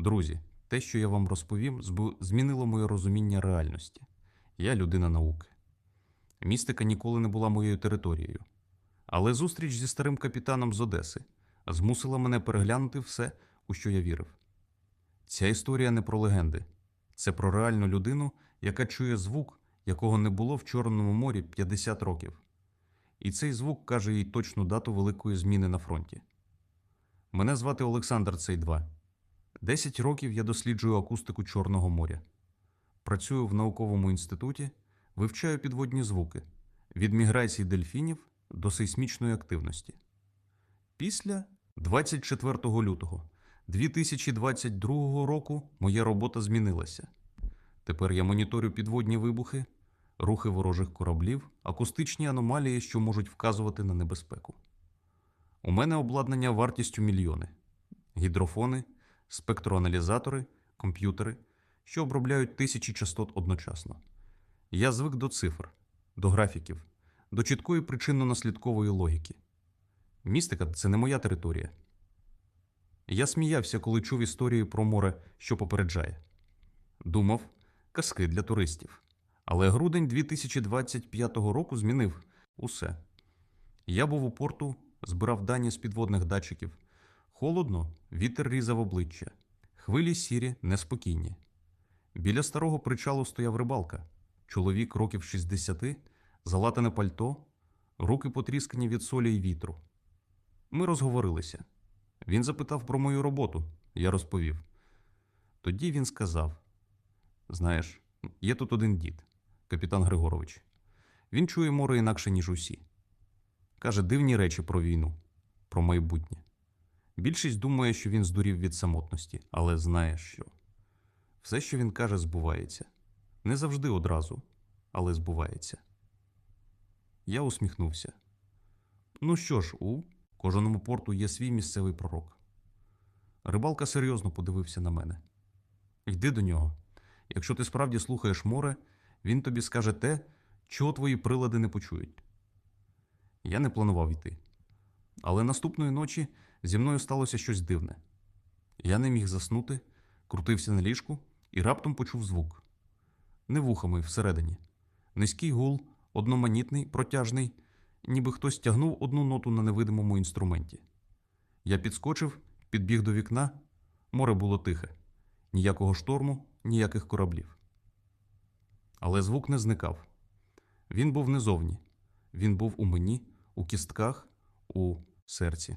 Друзі, те, що я вам розповім, змінило моє розуміння реальності. Я людина науки. Містика ніколи не була моєю територією. Але зустріч зі старим капітаном з Одеси змусила мене переглянути все, у що я вірив. Ця історія не про легенди, це про реальну людину, яка чує звук, якого не було в Чорному морі 50 років. І цей звук каже їй точну дату великої зміни на фронті. Мене звати Олександр Цейдва. Десять років я досліджую акустику Чорного моря. Працюю в науковому інституті, вивчаю підводні звуки від міграції дельфінів до сейсмічної активності. Після 24 лютого 2022 року моя робота змінилася. Тепер я моніторю підводні вибухи, рухи ворожих кораблів, акустичні аномалії, що можуть вказувати на небезпеку. У мене обладнання вартістю мільйони: гідрофони, спектроаналізатори, комп'ютери, що обробляють тисячі частот одночасно. Я звик до цифр, до графіків, до чіткої причинно-наслідкової логіки. Містика це не моя територія. Я сміявся, коли чув історії про море, що попереджає. Думав, казки для туристів. Але грудень 2025 року змінив усе. Я був у порту, збирав дані з підводних датчиків. Холодно, вітер різав обличчя. Хвилі сірі, неспокійні. Біля старого причалу стояв рибалка. Чоловік років 60, залатане пальто, руки потріскані від солі й вітру. Ми розговорилися. Він запитав про мою роботу, я розповів. Тоді він сказав: Знаєш, є тут один дід, капітан Григорович. Він чує море інакше, ніж усі. Каже дивні речі про війну, про майбутнє. Більшість думає, що він здурів від самотності, але знає що. Все, що він каже, збувається. Не завжди одразу, але збувається. Я усміхнувся. Ну що ж, у кожному порту є свій місцевий пророк. Рибалка серйозно подивився на мене. Йди до нього. Якщо ти справді слухаєш море, він тобі скаже те, чого твої прилади не почують. Я не планував йти. Але наступної ночі зі мною сталося щось дивне. Я не міг заснути, крутився на ліжку і раптом почув звук. Не вухами всередині. Низький гул, одноманітний, протяжний, ніби хтось тягнув одну ноту на невидимому інструменті. Я підскочив, підбіг до вікна. Море було тихе, ніякого шторму, ніяких кораблів. Але звук не зникав. Він був не зовні. Він був у мені, у кістках, у серці.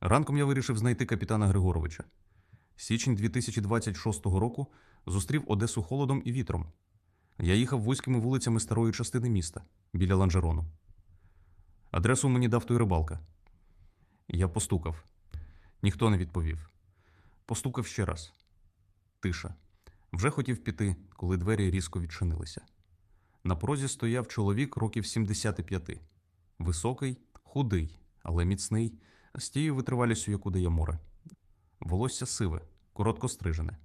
Ранком я вирішив знайти капітана Григоровича. Січень 2026 року зустрів Одесу холодом і вітром. Я їхав вузькими вулицями старої частини міста біля ланжерону. Адресу мені дав той рибалка. Я постукав. Ніхто не відповів. Постукав ще раз. Тиша. Вже хотів піти, коли двері різко відчинилися. На порозі стояв чоловік років 75. Високий, худий, але міцний, з тією витривалістю, яку дає море. Волосся сиве, коротко стрижене,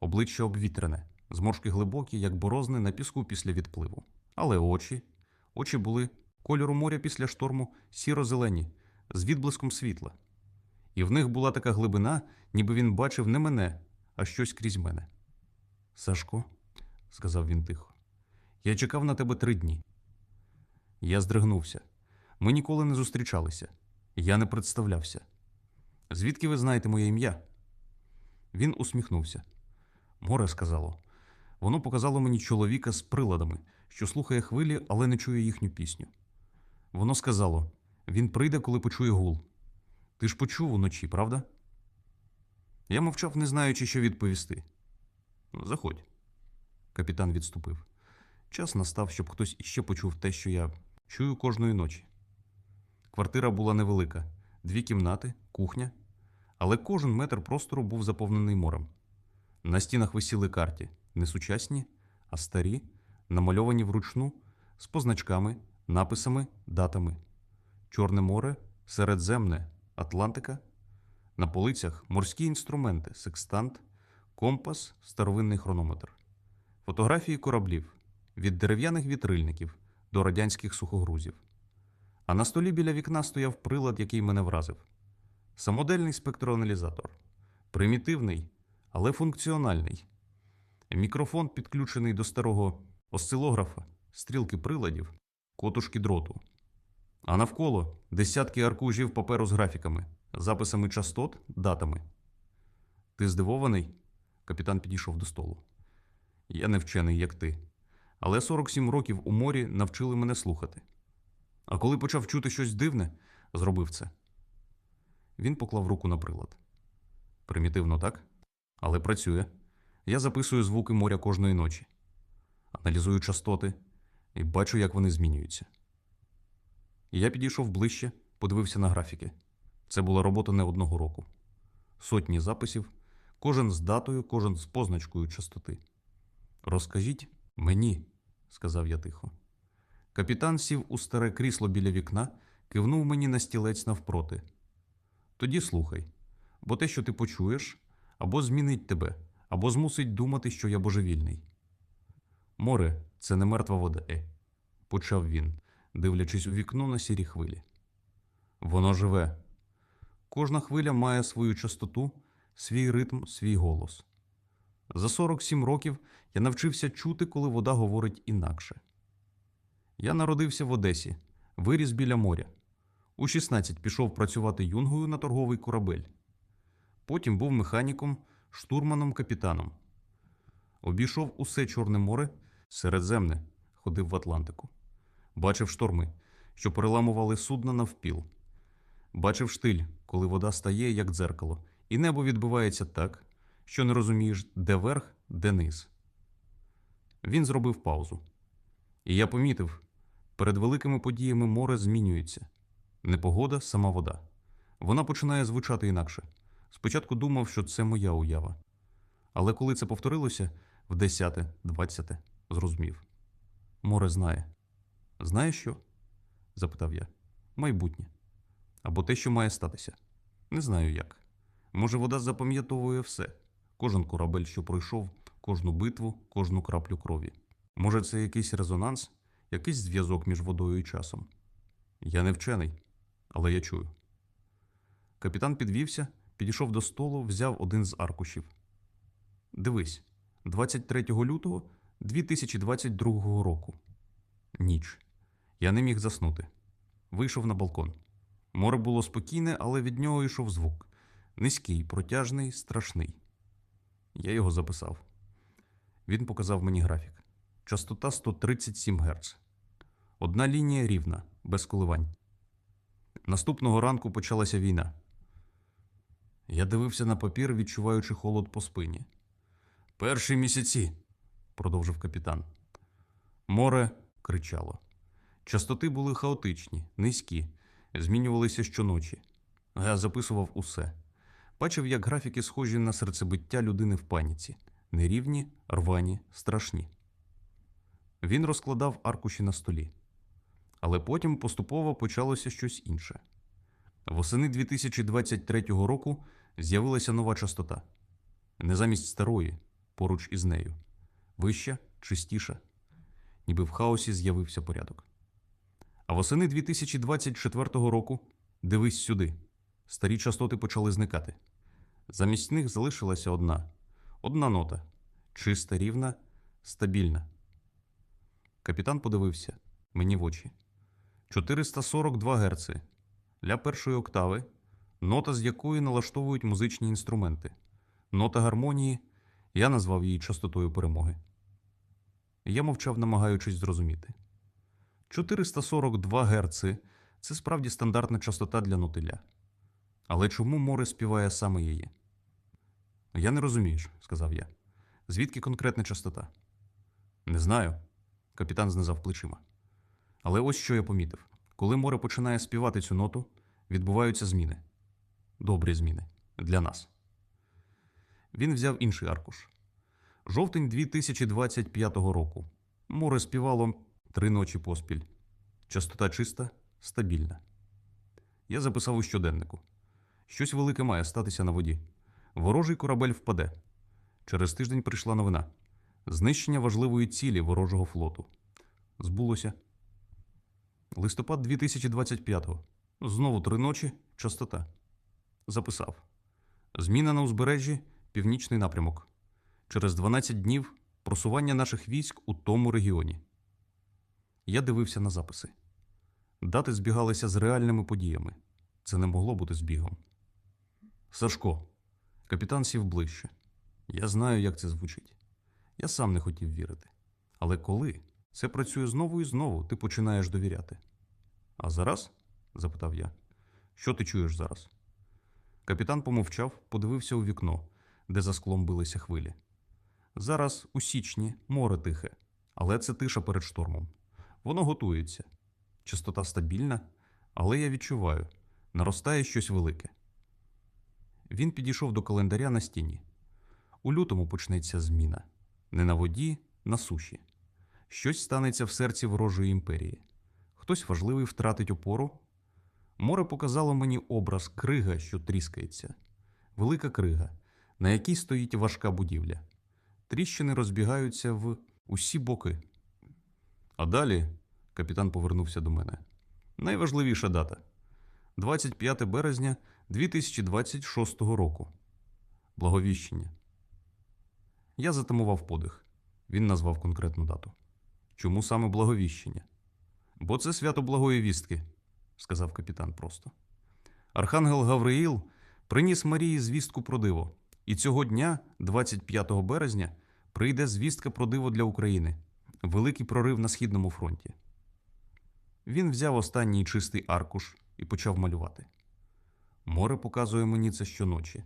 обличчя обвітрене, зморшки глибокі, як борозни на піску після відпливу. Але очі, очі були кольору моря після шторму сіро-зелені, з відблиском світла. І в них була така глибина, ніби він бачив не мене, а щось крізь мене. Сашко, сказав він тихо, я чекав на тебе три дні. Я здригнувся. Ми ніколи не зустрічалися. Я не представлявся. Звідки ви знаєте моє ім'я? Він усміхнувся. Море сказало. Воно показало мені чоловіка з приладами, що слухає хвилі, але не чує їхню пісню. Воно сказало: він прийде, коли почує гул. Ти ж почув уночі, правда? Я мовчав, не знаючи, що відповісти. Заходь. Капітан відступив. Час настав, щоб хтось іще почув те, що я чую кожної ночі. Квартира була невелика, дві кімнати, кухня, але кожен метр простору був заповнений морем. На стінах висіли карті, не сучасні, а старі, намальовані вручну, з позначками, написами, датами. Чорне море, Середземне, Атлантика. На полицях морські інструменти, секстант, компас, старовинний хронометр. Фотографії кораблів від дерев'яних вітрильників до радянських сухогрузів. А на столі біля вікна стояв прилад, який мене вразив. Самодельний спектроаналізатор. Примітивний, але функціональний. Мікрофон підключений до старого осцилографа, стрілки приладів, котушки дроту. А навколо десятки аркушів паперу з графіками, записами частот, датами. Ти здивований? Капітан підійшов до столу. Я не вчений, як ти. Але 47 років у морі навчили мене слухати. А коли почав чути щось дивне, зробив це. Він поклав руку на прилад. Примітивно, так? Але працює. Я записую звуки моря кожної ночі, аналізую частоти і бачу, як вони змінюються. Я підійшов ближче, подивився на графіки. Це була робота не одного року. Сотні записів, кожен з датою, кожен з позначкою частоти. Розкажіть мені, сказав я тихо. Капітан сів у старе крісло біля вікна, кивнув мені на стілець навпроти. Тоді слухай, бо те, що ти почуєш, або змінить тебе, або змусить думати, що я божевільний. Море це не мертва вода, е, почав він, дивлячись у вікно на сірі хвилі. Воно живе. Кожна хвиля має свою частоту, свій ритм, свій голос. За 47 років я навчився чути, коли вода говорить інакше. Я народився в Одесі, виріс біля моря. У 16 пішов працювати юнгою на торговий корабель. Потім був механіком, штурманом, капітаном. Обійшов усе Чорне море, Середземне, ходив в Атлантику. Бачив шторми, що переламували судна навпіл. Бачив штиль, коли вода стає, як дзеркало, і небо відбивається так, що не розумієш, де верх, де низ. Він зробив паузу. І я помітив, перед великими подіями море змінюється. Не погода, сама вода. Вона починає звучати інакше. Спочатку думав, що це моя уява. Але коли це повторилося в десяте, двадцяте, зрозумів. Море знає. Знає що? запитав я. Майбутнє. Або те, що має статися. Не знаю як. Може, вода запам'ятовує все, кожен корабель, що пройшов, кожну битву, кожну краплю крові. Може, це якийсь резонанс, якийсь зв'язок між водою і часом. Я не вчений, але я чую. Капітан підвівся, підійшов до столу, взяв один з аркушів. Дивись, 23 лютого 2022 року. Ніч. Я не міг заснути. Вийшов на балкон. Море було спокійне, але від нього йшов звук. Низький, протяжний, страшний. Я його записав. Він показав мені графік. Частота 137 Гц. Одна лінія рівна, без коливань. Наступного ранку почалася війна. Я дивився на папір, відчуваючи холод по спині. Перші місяці, продовжив капітан. Море кричало. Частоти були хаотичні, низькі, змінювалися щоночі. Я записував усе. Бачив, як графіки схожі на серцебиття людини в паніці, нерівні, рвані, страшні. Він розкладав аркуші на столі. Але потім поступово почалося щось інше. Восени 2023 року з'явилася нова частота. Не замість старої, поруч із нею. Вища, чистіша, ніби в хаосі з'явився порядок. А восени 2024 року дивись сюди. Старі частоти почали зникати. Замість них залишилася одна одна нота чиста, рівна, стабільна. Капітан подивився мені в очі. 442 Гц. Для першої октави, нота з якої налаштовують музичні інструменти. Нота гармонії, я назвав її частотою перемоги. Я мовчав, намагаючись зрозуміти. 442 Гц – це справді стандартна частота для нотиля. Але чому море співає саме її? Я не розумієш, сказав я. Звідки конкретна частота? Не знаю. Капітан знизав плечима. Але ось що я помітив: коли море починає співати цю ноту, відбуваються зміни. Добрі зміни для нас. Він взяв інший аркуш. Жовтень 2025 року. Море співало три ночі поспіль. Частота чиста, стабільна. Я записав у щоденнику. Щось велике має статися на воді. Ворожий корабель впаде. Через тиждень прийшла новина: знищення важливої цілі ворожого флоту. Збулося. Листопад 2025-го. Знову три ночі. Частота. Записав. Зміна на узбережжі північний напрямок. Через 12 днів просування наших військ у тому регіоні. Я дивився на записи. Дати збігалися з реальними подіями. Це не могло бути збігом. Сашко, капітан сів ближче. Я знаю, як це звучить. Я сам не хотів вірити. Але коли це працює знову і знову, ти починаєш довіряти. А зараз? запитав я. Що ти чуєш зараз? Капітан помовчав, подивився у вікно, де за склом билися хвилі. Зараз у січні море тихе, але це тиша перед штормом. Воно готується. Частота стабільна, але я відчуваю, наростає щось велике. Він підійшов до календаря на стіні. У лютому почнеться зміна. Не на воді, на суші. Щось станеться в серці ворожої імперії. Хтось важливий втратить опору. Море показало мені образ крига, що тріскається. Велика крига, на якій стоїть важка будівля. Тріщини розбігаються в усі боки. А далі капітан повернувся до мене. Найважливіша дата 25 березня 2026 року. Благовіщення. Я затамував подих. Він назвав конкретну дату. Чому саме благовіщення? Бо це свято благої вістки, сказав капітан просто. Архангел Гавриїл приніс Марії звістку про диво, і цього дня, 25 березня, прийде звістка про диво для України великий прорив на східному фронті. Він взяв останній чистий аркуш і почав малювати. Море показує мені це щоночі.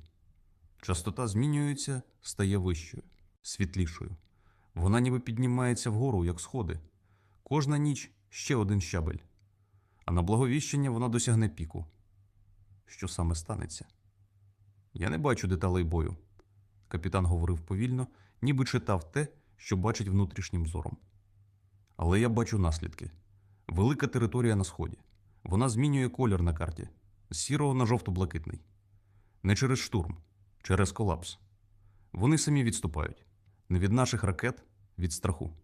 Частота змінюється, стає вищою, світлішою. Вона ніби піднімається вгору, як сходи. Кожна ніч ще один щабель. А на благовіщення вона досягне піку. Що саме станеться? Я не бачу деталей бою. Капітан говорив повільно, ніби читав те, що бачить внутрішнім зором. Але я бачу наслідки. Велика територія на сході. Вона змінює колір на карті з сірого на жовто-блакитний. Не через штурм, через колапс. Вони самі відступають. Не від наших ракет, від страху.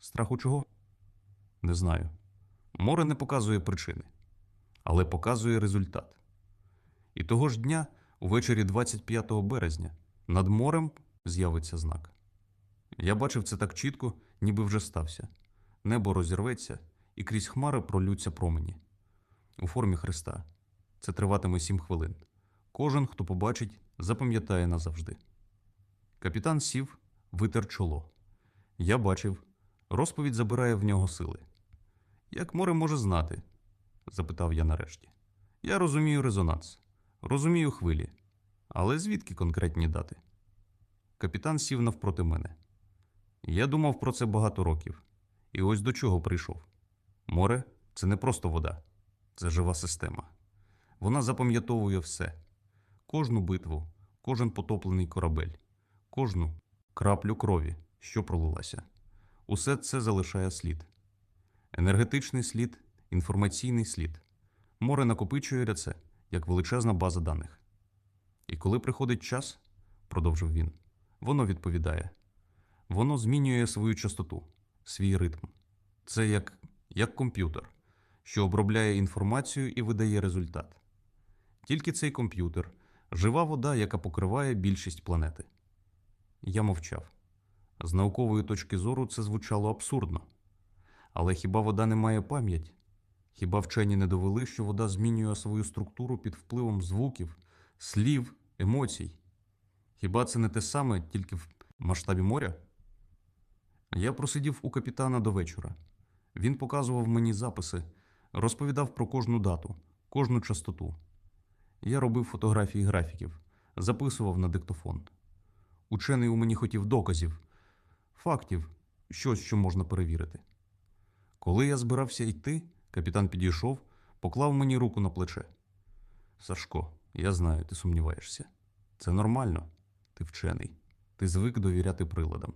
Страху чого? Не знаю. Море не показує причини, але показує результат. І того ж дня, увечері 25 березня, над морем з'явиться знак. Я бачив це так чітко, ніби вже стався. Небо розірветься, і крізь хмари пролються промені. У формі Христа. Це триватиме сім хвилин. Кожен, хто побачить, запам'ятає назавжди. Капітан сів, витер чоло. Я бачив, розповідь забирає в нього сили. Як море може знати? запитав я нарешті. Я розумію резонанс, розумію хвилі. Але звідки конкретні дати? Капітан сів навпроти мене. Я думав про це багато років. І ось до чого прийшов. Море це не просто вода, це жива система. Вона запам'ятовує все: кожну битву, кожен потоплений корабель, кожну краплю крові, що пролилася. Усе це залишає слід. Енергетичний слід, інформаційний слід. Море накопичує це як величезна база даних. І коли приходить час, продовжив він, воно відповідає. Воно змінює свою частоту, свій ритм. Це як, як комп'ютер, що обробляє інформацію і видає результат. Тільки цей комп'ютер жива вода, яка покриває більшість планети. Я мовчав. З наукової точки зору це звучало абсурдно. Але хіба вода не має пам'ять? Хіба вчені не довели, що вода змінює свою структуру під впливом звуків, слів, емоцій? Хіба це не те саме, тільки в масштабі моря? Я просидів у капітана до вечора. Він показував мені записи, розповідав про кожну дату, кожну частоту. Я робив фотографії графіків, записував на диктофон. Учений у мені хотів доказів, фактів, щось, що можна перевірити. Коли я збирався йти, капітан підійшов, поклав мені руку на плече. Сашко, я знаю, ти сумніваєшся. Це нормально. Ти вчений. Ти звик довіряти приладам.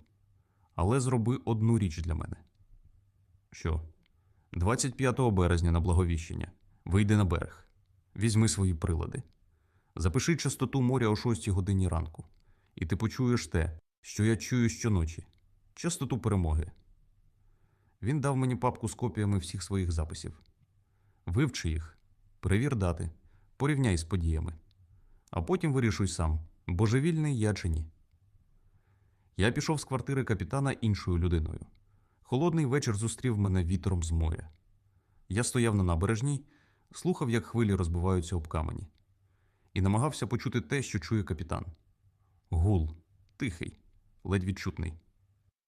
Але зроби одну річ для мене. Що? 25 березня на благовіщення. Вийди на берег. Візьми свої прилади. Запиши частоту моря о 6 годині ранку. І ти почуєш те, що я чую щоночі. Частоту перемоги. Він дав мені папку з копіями всіх своїх записів. Вивчи їх, перевір дати, порівняй з подіями. А потім вирішуй сам, Божевільний я чи ні? Я пішов з квартири капітана іншою людиною. Холодний вечір зустрів мене вітром з моря. Я стояв на набережній, слухав, як хвилі розбиваються об камені, і намагався почути те, що чує капітан. Гул, тихий, ледь відчутний.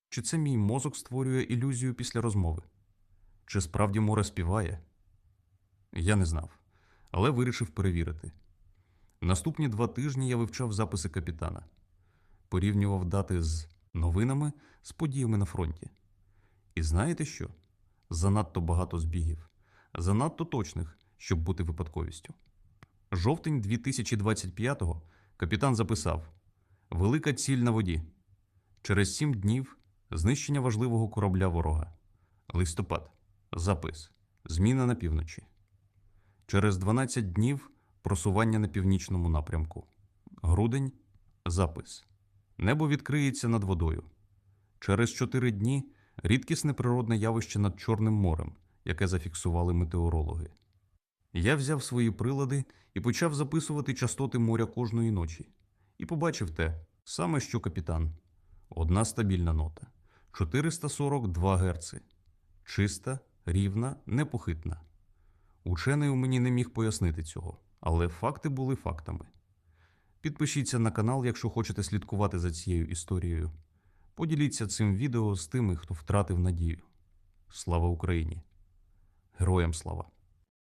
Чи це мій мозок створює ілюзію після розмови? Чи справді море співає? Я не знав, але вирішив перевірити. Наступні два тижні я вивчав записи капітана, порівнював дати з новинами з подіями на фронті. І знаєте що? Занадто багато збігів, занадто точних, щоб бути випадковістю. Жовтень 2025-го капітан записав: Велика ціль на воді. Через сім днів знищення важливого корабля ворога. Листопад. Запис. Зміна на півночі. Через 12 днів просування на північному напрямку. Грудень. Запис. Небо відкриється над водою. Через 4 дні рідкісне природне явище над Чорним морем, яке зафіксували метеорологи. Я взяв свої прилади і почав записувати частоти моря кожної ночі. І побачив те саме, що капітан. Одна стабільна нота 442 Гц. Чиста, рівна, непохитна. Учений у мені не міг пояснити цього, але факти були фактами. Підпишіться на канал, якщо хочете слідкувати за цією історією. Поділіться цим відео з тими, хто втратив надію. Слава Україні! Героям слава!